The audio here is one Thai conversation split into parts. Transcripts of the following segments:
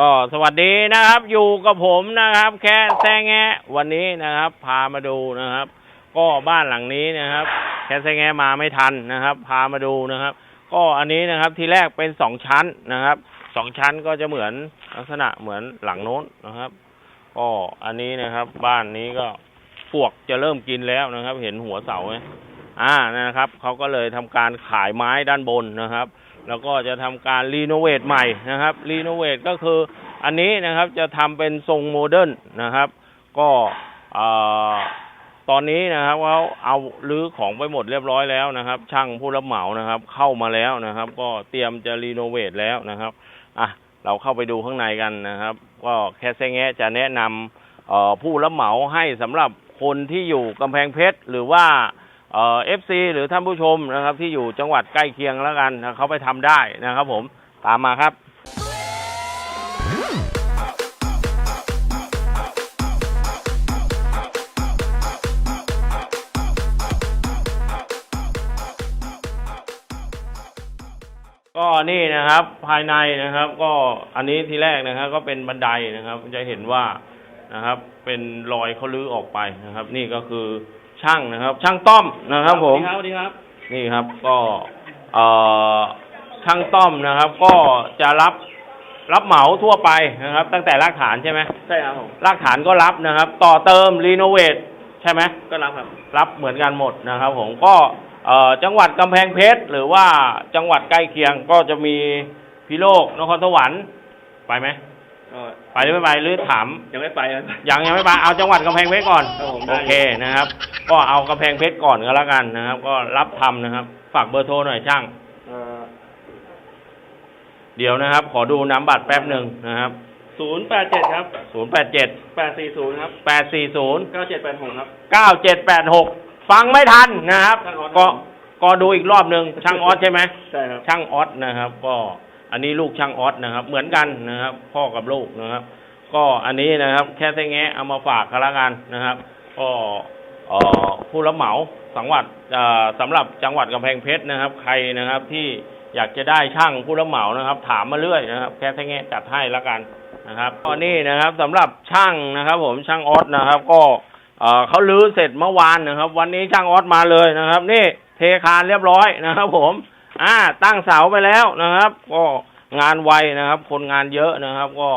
ก็สวัสดีนะครับ อยู่กับผมนะครับ แค่แซงแงวันนี้นะครับ พามาดูนะครับ ก็บ้านหลังนี้นะครับ แค่แซงแงมาไม่ทันนะครับ พามาดูนะครับ ก็อันนี้นะครับที่แรกเป็นสองชั้นนะครับสองชั้นก็จะเหมือนลักษณะเหมือนหลังโน้นนะครับก็อันนี้นะครับ บ้านนี้ก็ปวกจะเริ่มกินแล้วนะครับ เห็นหัวเสาไหมอ่านะครับเขาก็เลยทำการขายไม้ด้านบนนะครับ แล้วก็จะทำการรีโนเวทใหม่นะครับรีโนเวทก็คืออันนี้นะครับจะทำเป็นทรงโมเดิร์นนะครับ ก็อตอนนี้นะครับเขาเอารื้อของไปหมดเรียบร้อยแล้วนะครับ ช่างผู้รับเหมานะครับ เข้ามาแล้วนะครับ ก็เตรียมจะรีโนเวทแล้วนะครับอะเราเข้าไปดูข้างในกันนะครับ ก็แค่แซงแงจะแนะนำผู้รับเหมาให้สำหรับคนที่อยู่กำแพงเพชรหรือว่า เอ่อฟซีหรือท่านผู้ชมนะครับ ที่อยู่จังหวัดใกล้เคียงแล้วกันนะเขาไปทำได้นะครับผมตามมาครับก็นี่นะครับภายในนะครับ ก็อันนี้ทีแรกนะครับก็เป็นบันไดนะครับ จะเห็นว่านะครับ เป็นรอยเขาลื้อออกไปนะครับ นี่ก็คือ ช่างนะครับ ช่างต้อมนะครับผม สวัสดีครับ นี่ครับก็เอ่อช่างต้อมนะครับ ก็จะรับรับเหมาทั่วไปนะครับ ตั้งแต่รากฐานใช่ไหมใช่ครับผม รากฐานก็รับนะครับ ต่อเติมรีโนเวทใช่ไหมก็รับครับ รับเหมือนกันหมดนะครับ ผมก็เอ่อจังหวัดกำแพงเพชรหรือว่าจังหวัดใกล้เคียงก็จะมีพิโลกนครสวรรค์ไปไหม ก็ไปหรือไม่ไปหรือถาม ยังไม่ไปครับ ยังยังไม่ไปเอาจังหวัดกำแพงเพชรก่อนครับผมโอเคนะครับ ก็เอากำแพงเพชรก่อนก็แล้วกันนะครับ ก็รับทำนะครับ ฝากเบอร์โทรหน่อยช่าง เอ่อเดี๋ยวนะครับ ขอดูน้ำบัตรแป๊บหนึ่งนะครับศูนย์แปดเจ็ดครับศูนย์แปดเจ็ดแปดสี่ศูนย์ครับแปดสี่ศูนย์ เก้าเจ็ดแปดหกครับเก้าเจ็ดแปดหกฟังไม่ทันนะครับ ช่างออส ก็ก็ดูอีกรอบหนึ่งช่างออสใช่ไหมใช่ครับ ช่างออสนะครับ ก็ อันนี้ลูกช่างออสนะครับ เหมือนกันนะครับ พ่อกับลูกนะครับ ก็อันนี้นะครับ แค่แงะเอามาฝากกันละกันนะครับ ก็ผู้รับเหมาสังหวัดสำหรับจังหวัดกำแพงเพชรนะครับ ใครนะครับที่อยากจะได้ช่างผู้รับเหมานะครับ ถามมาเรื่อยนะครับ แค่แงะจัดให้ละกันนะครับก็นี่นะครับสำหรับช่างนะครับ ผมช่างออสนะครับ ก็เอ่อเขาลื้อเสร็จเมื่อวานนะครับ วันนี้ช่างออสมาเลยนะครับ นี่เทคานเรียบร้อยนะครับ ผม อ่า ตั้งเสาไปแล้วนะครับ ก็งานไวนะครับ คนงานเยอะนะครับ ก็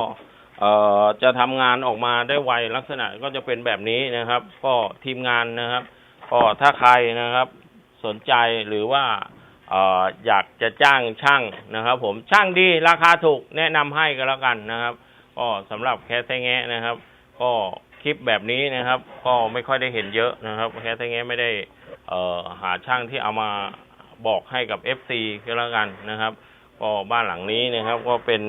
เอ่อจะทำงานออกมาได้ไวลักษณะก็จะเป็นแบบนี้นะครับ ก็ทีมงานนะครับ ก็ถ้าใครนะครับ สนใจหรือว่าเอ่ออยากจะจ้างช่างนะครับ ผมช่างดีราคาถูกแนะนำให้ก็แล้วกันนะครับ ก็สำหรับแคสแงะนะครับ ก็คลิปแบบนี้นะครับ ก็ไม่ค่อยได้เห็นเยอะนะครับแคสแงะไม่ได้ เอ่อหาช่างที่เอามา บอกให้กับ FC ก็แล้วกันนะครับ ก็บ้านหลังนี้นะครับ ก็เป็น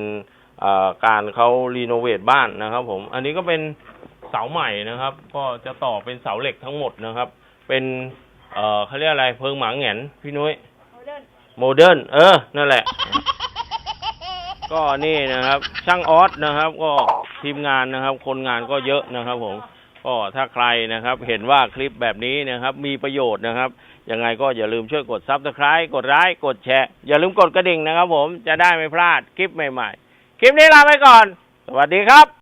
เอ่อการเขารีโนเวทบ้านนะครับผม อันนี้ก็เป็นเสาใหม่นะครับ ก็จะต่อเป็นเสาเหล็กทั้งหมดนะครับ เป็นเอ่อเขาเรียกอะไรเพิงหมาแหงนพี่นุ้ยโมเดิร์นเออ นั่นแหละ ก็นี่นะครับ ช่างออสนะครับ ก็ทีมงานนะครับ คนงานก็เยอะนะครับผม ก็ถ้าใครนะครับเห็นว่าคลิปแบบนี้นะครับ มีประโยชน์นะครับ ยังไงก็อย่าลืมช่วยกดซับสไคร b e กดไลค์กดแชร์ อย่าลืมกดกระดิ่งนะครับผมจะได้ไม่พลาดคลิปใหม่ๆ คลิปนี้ลาไปก่อน สวัสดีครับ